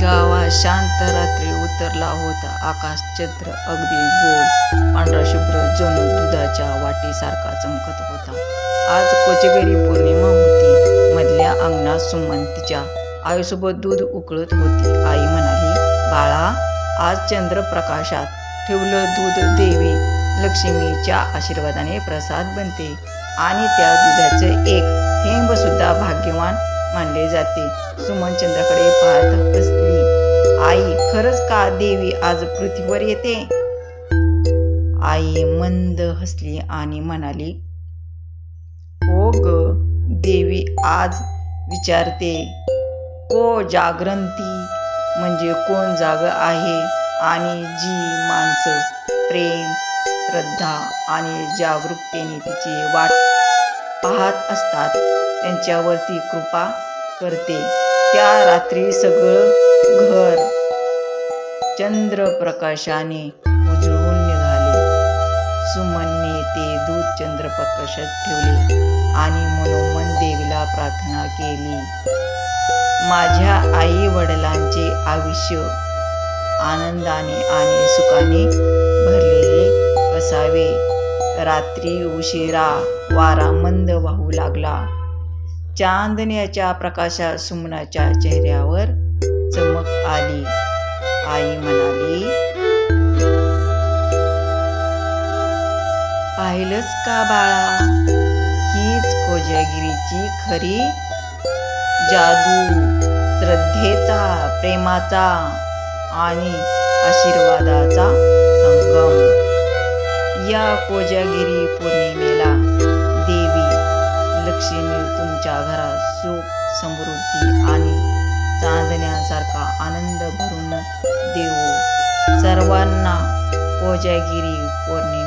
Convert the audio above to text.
गावात शांत रात्री उतरला होता. आकाश चंद्र अगदी गोल पांढरा शुभ्र जणू दुधाच्या वाटीसारखा चमकत होता. आज कोचेगरी पौर्णिमा होती. मधल्या अंगणात सुमन तिच्या आईसोबत दूध उकळत होती. आई म्हणाली बाळा आज चंद्र प्रकाशात ठेवलं दूध देवी लक्ष्मीच्या आशीर्वादाने प्रसाद बनते आणि त्या दुधाचं एक थेंब सुद्धा भाग्यवान मानले जाते. सुमन चंद्राकडे पाहत हसली. आई खरंच का देवी आज पृथ्वीवर येते? आई मंद हसली आणि म्हणाली हो ग देवी आज विचारते को जागृती म्हणजे कोण जाग आहे आणि जी माणसं प्रेम श्रद्धा आणि जागरूकतेने तिची वाट पाहत असतात त्यांच्यावरती कृपा करते. त्या रात्री सगळं घर चंद्रप्रकाशाने उजळून निघाले. सुमनने ते दूध चंद्रप्रकाशात ठेवले आणि मनोमन देवीला प्रार्थना केली. माझ्या आई वडिलांचे आयुष्य आनंदाने आणि सुखाने भरलेले असावे. रात्री उशिरा वारा मंद वाहू लागला. चांदण्याच्या प्रकाशात सुमनाच्या चेहऱ्यावर चमक आली. आई म्हणाली पाहिलंच का बाळा? हीच कोजागिरीची खरी जादू. श्रद्धेचा प्रेमाचा आणि आशीर्वादाचा संगम. या कोजागिरी पौर्णिमेला लक्ष्मी तुमच्या घरात सुख समृद्धी आणि चांदण्यासारखा आनंद भरून देऊ. सर्वांना कोजागिरी पौर्णिमा.